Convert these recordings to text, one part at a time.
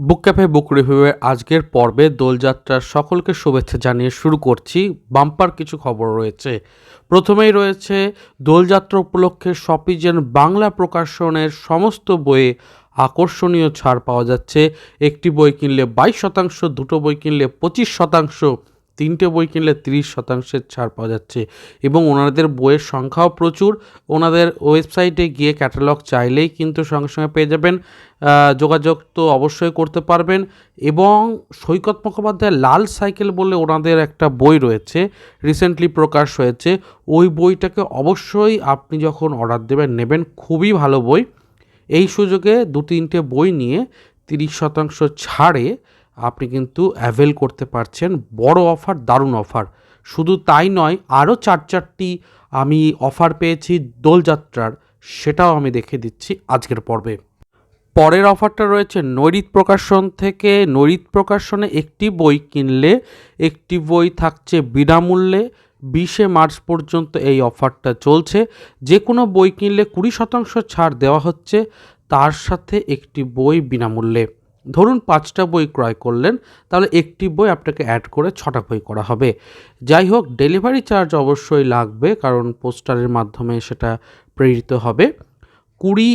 বুক cafe, বুক রিভিউয়ের আজকের পর্বে দোলযাত্রার সকলকে শুভেচ্ছা জানিয়ে শুরু করছি। বাম্পার কিছু খবর রয়েছে। প্রথমেই রয়েছে, দোলযাত্রা উপলক্ষে সপিজেন বাংলা প্রকাশনের সমস্ত বইয়ে আকর্ষণীয় ছাড় পাওয়া যাচ্ছে। একটি বই কিনলে বাইশ শতাংশ, দুটো বই কিনলে পঁচিশ শতাংশ। তিনটে বই কিনলে তিরিশ শতাংশের ছাড় পাওয়া যাচ্ছে এবং ওনাদের বইয়ের সংখ্যাও প্রচুর। ওনাদের ওয়েবসাইটে গিয়ে ক্যাটালগ চাইলেই কিন্তু সঙ্গে সঙ্গে পেয়ে যাবেন। যোগাযোগ তো অবশ্যই করতে পারবেন এবং সৈকত মুখোপাধ্যায় লাল সাইকেল বলে ওনাদের একটা বই রয়েছে, রিসেন্টলি প্রকাশ হয়েছে। ওই বইটাকে অবশ্যই আপনি যখন অর্ডার দেবেন নেবেন, খুবই ভালো বই। এই সুযোগে দু তিনটে বই নিয়ে তিরিশ শতাংশ ছাড়ে আপনি কিন্তু অ্যাভেল করতে পারছেন। বড় অফার দারুণ অফার শুধু তাই নয় আরও চার চারটি আমি অফার পেয়েছি দোলযাত্রার, সেটাও আমি দেখে দিচ্ছি আজকের পর্বে। পরের অফারটা রয়েছে নৈরিত প্রকাশন থেকে। নৈরিত প্রকাশনে একটি বই কিনলে, একটি বই থাকছে বিনামূল্যে। বিশে মার্চ পর্যন্ত এই অফারটা চলছে। যে কোনো বই কিনলে কুড়ি শতাংশ ছাড় দেওয়া হচ্ছে, তার সাথে একটি বই বিনামূল্যে। ধরুন পাঁচটা বই ক্রয় করলেন, তাহলে একটি বই আপনাকে অ্যাড করে ছটা বই করা হবে। যাই হোক ডেলিভারি চার্জ অবশ্যই লাগবে, কারণ পোস্টারের মাধ্যমে সেটা প্রেরিত হবে। কুড়ি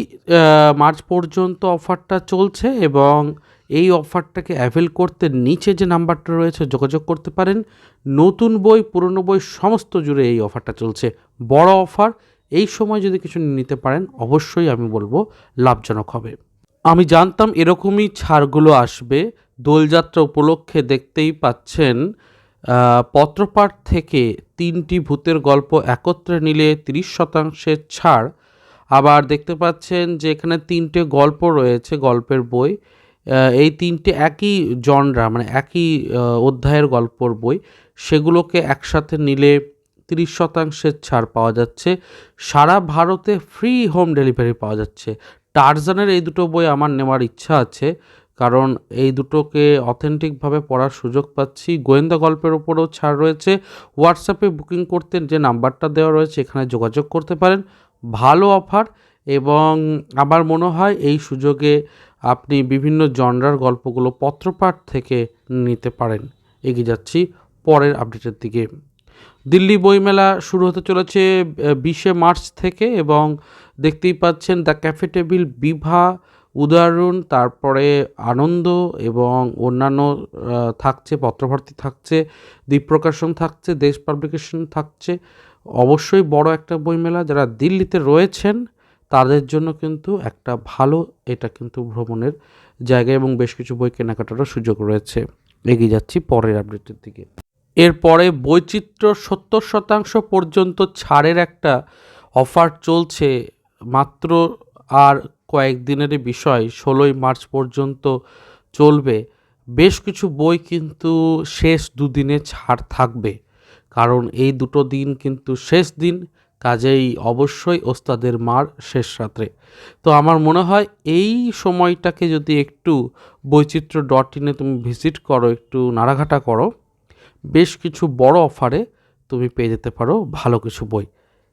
মার্চ পর্যন্ত অফারটা চলছে এবং এই অফারটাকে অ্যাভেল করতে নিচে যে নাম্বারটা রয়েছে যোগাযোগ করতে পারেন। নতুন বই, পুরনো বই সমস্ত জুড়ে এই অফারটা চলছে। বড় অফার, এই সময় যদি কিছু নিতে পারেন, অবশ্যই আমি বলব, লাভজনক হবে। আমি জানতাম এরকমই ছাড়গুলো আসবে। দোলযাত্রা উপলক্ষে দেখতেই পাচ্ছেন পত্রপাঠ থেকে তিনটি ভূতের গল্প একত্রে নিলে তিরিশ শতাংশের ছাড়। আবার দেখতে পাচ্ছেন যে এখানে তিনটে গল্প রয়েছে, গল্পের বই। এই তিনটে একই জনরা মানে একই অধ্যায়ের গল্পর বই। সেগুলোকে একসাথে নিলে তিরিশ শতাংশের ছাড় পাওয়া যাচ্ছে। সারা ভারতে ফ্রি হোম ডেলিভারি পাওয়া যাচ্ছে। টারজানের এই দুটো বই আমার নেওয়ার ইচ্ছা আছে, কারণ এই দুটোকে অথেন্টিকভাবে পড়ার সুযোগ পাচ্ছি। গোয়েন্দা গল্পের ওপরেও ছাড় রয়েছে। হোয়াটসঅ্যাপে বুকিং করতে যে নাম্বারটা দেওয়া রয়েছে, এখানে যোগাযোগ করতে পারেন। ভালো অফার এবং আমার মনে হয় এই সুযোগে আপনি বিভিন্ন জনরার গল্পগুলো পত্রপাঠ থেকে নিতে পারেন। এগিয়ে যাচ্ছি পরের আপডেটের দিকে। দিল্লি বইমেলা শুরু হতে চলেছে বিশে মার্চ থেকে এবং দেখতেই পাচ্ছেন দ্য ক্যাফে টেবিল, বিভা উদাহরণ তারপরে আনন্দ এবং অন্যান্য থাকছে, পত্রভারতী থাকছে দ্বীপ প্রকাশন থাকছে, দেশ পাবলিকেশন থাকছে। অবশ্যই বড় একটা বইমেলা, যারা দিল্লিতে রয়েছেন, তাদের জন্য কিন্তু একটা ভালো, এটা কিন্তু ভ্রমণের জায়গা এবং বেশ কিছু বই কেনাকাটারও সুযোগ রয়েছে। এগিয়ে যাচ্ছি পরের আপডেটের দিকে। এরপরে বৈচিত্র্য সত্তর শতাংশ পর্যন্ত ছাড়ের একটা অফার চলছে। মাত্র আর কয়েকদিনেরই বিষয়, ষোলোই মার্চ পর্যন্ত চলবে। বেশ কিছু বই কিন্তু শেষ দুদিনে ছাড় থাকবে। কারণ এই দুটো দিন কিন্তু শেষ দিন, কাজেই অবশ্যই ওস্তাদের মার শেষ রাত্রে। তো আমার মনে হয় এই সময়টাকে যদি একটু বৈচিত্র্য ডট ইনে তুমি ভিজিট করো, একটু নাড়াঘাটা করো বেশ কিছু বড় অফারে তুমি পেয়ে যেতে পারো ভালো কিছু বই।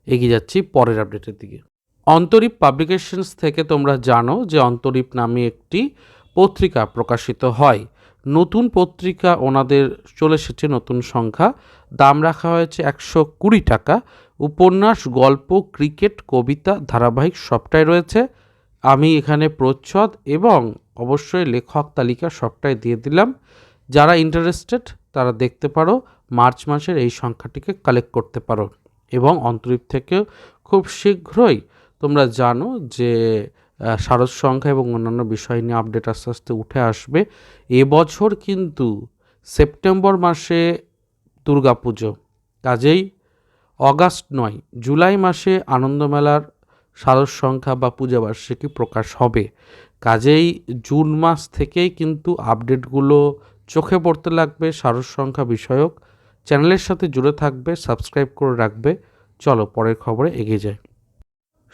এগিয়ে যাচ্ছি পরের আপডেটের দিকে। অন্তরীপ পাবলিকেশনস থেকে তোমরা জানো যে অন্তরীপ নামে একটি পত্রিকা প্রকাশিত হয়। নতুন পত্রিকা ওনাদের চলে এসেছে, নতুন সংখ্যা। দাম রাখা হয়েছে একশো কুড়ি টাকা। উপন্যাস, গল্প, ক্রিকেট, কবিতা, ধারাবাহিক সবটাই রয়েছে। আমি এখানে প্রচ্ছদ এবং অবশ্যই লেখক তালিকা সবটাই দিয়ে দিলাম। যারা ইন্টারেস্টেড তারা দেখতে পারো, মার্চ মাসের এই সংখ্যাটিকে কালেক্ট করতে পারো। এবং অন্তরীপ থেকে খুব শীঘ্রই তোমরা জানো যে শারদ সংখ্যা এবং অন্যান্য বিষয় নিয়ে আপডেট আস্তে আস্তে উঠে আসবে। এবছর কিন্তু সেপ্টেম্বর মাসে দুর্গাপুজো। কাজেই অগাস্ট নয়, জুলাই মাসে আনন্দমেলার শারদ সংখ্যা বা পূজাবার্ষিকী প্রকাশ হবে। কাজেই জুন মাস থেকেই কিন্তু আপডেটগুলো চোখে পড়তে লাগবে শারদ সংখ্যা বিষয়ক। চ্যানেলের সাথে জুড়ে থাকবে, সাবস্ক্রাইব করে রাখবে। চলো পরের খবরে এগিয়ে যায়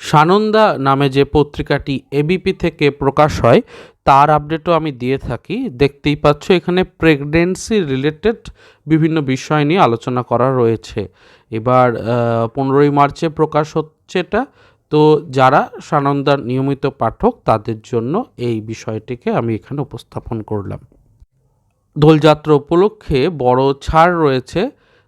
সানন্দা নামে যে পত্রিকাটি এবিপি থেকে প্রকাশ হয়, তার আপডেটও আমি দিয়ে থাকি। দেখতেই পাচ্ছ, এখানে প্রেগনেন্সি রিলেটেড বিভিন্ন বিষয় নিয়ে আলোচনা করা রয়েছে। এবার পনেরোই মার্চে প্রকাশ হচ্ছে এটা। তো যারা সানন্দার নিয়মিত পাঠক, তাদের জন্য এই বিষয়টিকে আমি এখানে উপস্থাপন করলাম। দোলযাত্রা উপলক্ষে বড় ছাড় রয়েছে।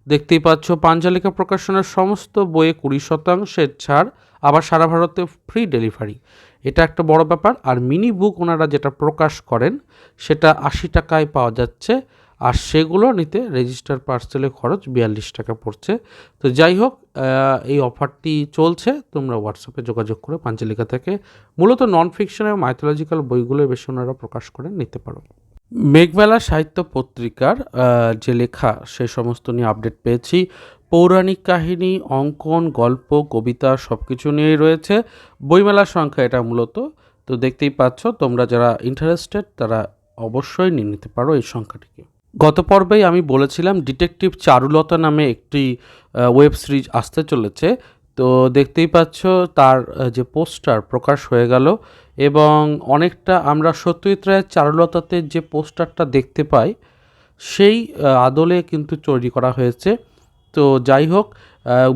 দেখতেই পাচ্ছ পাঞ্জালিকা প্রকাশনের সমস্ত বইয়ে কুড়ি শতাংশের ছাড়, আবার সারা ভারতে ফ্রি ডেলিভারি এটা একটা বড় ব্যাপার। আর মিনি বুক ওনারা যেটা প্রকাশ করেন, সেটা আশি টাকায় পাওয়া যাচ্ছে। আর সেগুলো নিতে রেজিস্টার পার্সেলের খরচ বিয়াল্লিশ টাকা পড়ছে। তো যাই হোক এই অফারটি চলছে। তোমরা হোয়াটসঅ্যাপে যোগাযোগ করে পাঞ্চালিকা থেকে মূলত নন ফিকশনের মাইথোলজিক্যাল বইগুলো বেশি ওনারা প্রকাশ করে নিতে পারো। মেঘমেলা সাহিত্য পত্রিকার যে লেখা, সে সমস্ত নিয়ে আপডেট পেয়েছি। পৌরাণিক কাহিনী, অঙ্কন, গল্প, কবিতা সব কিছু নিয়েই রয়েছে। বইমেলার সংখ্যা এটা মূলত। তো দেখতেই পাচ্ছ, তোমরা যারা ইন্টারেস্টেড তারা অবশ্যই নিয়ে নিতে পারো এই সংখ্যাটিকে। গত পর্বেই আমি বলেছিলাম ডিটেকটিভ চারুলতা নামে একটি ওয়েব সিরিজ আসতে চলেছে। তো দেখতেই পাচ্ছ তার যে পোস্টার প্রকাশ হয়ে গেল এবং অনেকটা আমরা সত্যজিৎ রায়ের চারুলতাতে যে পোস্টারটা দেখতে পাই, সেই আদলে কিন্তু তৈরি করা হয়েছে। তো যাই হোক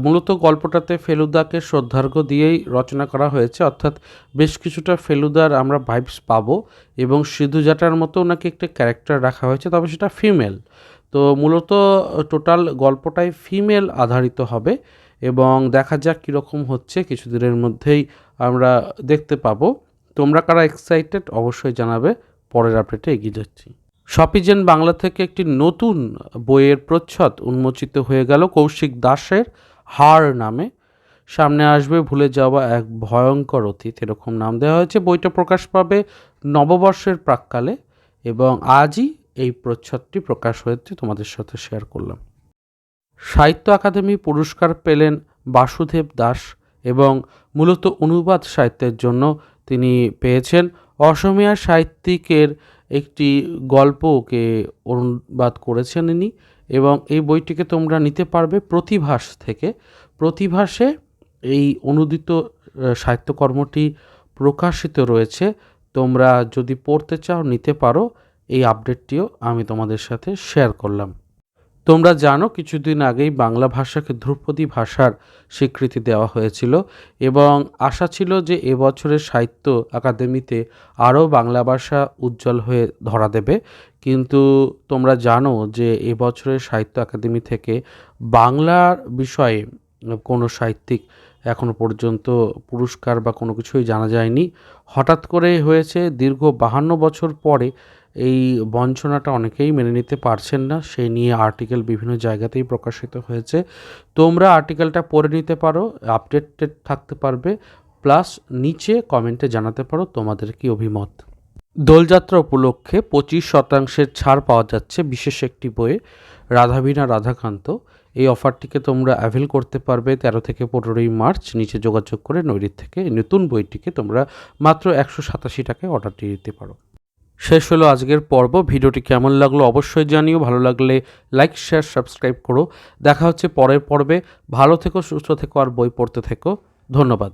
মূলত গল্পটাতে ফেলুদাকে শ্রদ্ধার্ঘ্য দিয়েই রচনা করা হয়েছে। অর্থাৎ বেশ কিছুটা ফেলুদার আমরা ভাইবস পাবো এবং সিধু জাটার মতো ওনাকে একটা ক্যারেক্টার রাখা হয়েছে, তবে সেটা ফিমেল তো মূলত টোটাল গল্পটাই ফিমেল আধারিত হবে। এবং দেখা যাক কীরকম হচ্ছে। কিছুদিনের মধ্যেই আমরা দেখতে পাবো। তোমরা কারা এক্সাইটেড অবশ্যই জানাবে। পরের আপডেটে এগিয়ে যাচ্ছি। শপিজেন বাংলা থেকে একটি নতুন বইয়ের প্রচ্ছদ উন্মোচিত হয়ে গেল কৌশিক দাসের হার নামে। সামনে আসবে ভুলে যাওয়া এক ভয়ঙ্কর অতীত। এরকম নাম দেওয়া হয়েছে। বইটা প্রকাশ পাবে নববর্ষের প্রাককালে এবং আজই এই প্রচ্ছদটি প্রকাশ হয়েছে। তোমাদের সাথে শেয়ার করলাম। সাহিত্য একাডেমি পুরস্কার পেলেন বাসুদেব দাস এবং মূলত অনুবাদ সাহিত্যের জন্য তিনি পেয়েছেন। অসমীয়া সাহিত্যিকের একটি গল্পকে অনুবাদ করেছেন ইনি এবং এই বইটিকে তোমরা নিতে পারবে প্রতিভাস থেকে। প্রতিভাসে এই অনুদিত সাহিত্যকর্মটি প্রকাশিত রয়েছে। তোমরা যদি পড়তে চাও, নিতে পারো। এই আপডেটটিও আমি তোমাদের সাথে শেয়ার করলাম। তোমরা জানো, কিছুদিন আগেই বাংলা ভাষাকে ধ্রুপদী ভাষার স্বীকৃতি দেওয়া হয়েছিল এবং আশা ছিল যে এবছরের সাহিত্য একাডেমিতে আরও বাংলা ভাষা উজ্জ্বল হয়ে ধরা দেবে। কিন্তু তোমরা জানো যে এবছরের সাহিত্য একাডেমি থেকে বাংলার বিষয়ে কোনো সাহিত্যিক এখনও পর্যন্ত পুরস্কার বা কোনো কিছুই জানা যায়নি। হঠাৎ করে হয়েছে, দীর্ঘ বাহান্ন বছর পরে এই বঞ্চনাটা অনেকেই মেনে নিতে পারছেন না। সেই নিয়ে আর্টিকেল বিভিন্ন জায়গাতেই প্রকাশিত হয়েছে। তোমরা আর্টিকেলটা পড়ে নিতে পারো, আপডেটেড থাকতে পারবে, প্লাস নিচে কমেন্টে জানাতে পারো তোমাদের কি অভিমত। দোলযাত্রা উপলক্ষে পঁচিশ শতাংশের ছাড় পাওয়া যাচ্ছে বিশেষ একটি বইয়ে, রাধাবীণা রাধাকান্ত। এই অফারটিকে তোমরা অ্যাভেল করতে পারবে তেরো থেকে পনেরোই মার্চ। নিচে যোগাযোগ করে নৈরিত থেকে নতুন বইটিকে তোমরা মাত্র একশো সাতাশি টাকায় অর্ডারটি দিতে পারো। শেষ হলো আজকের পর্ব। ভিডিওটি কেমন লাগল অবশ্যই জানিও। ভালো লাগলে লাইক শেয়ার সাবস্ক্রাইব করো। দেখা হচ্ছে পরের পর্বে। ভালো থেকো, সুস্থ থেকো, আর বই পড়তে থেকো। ধন্যবাদ।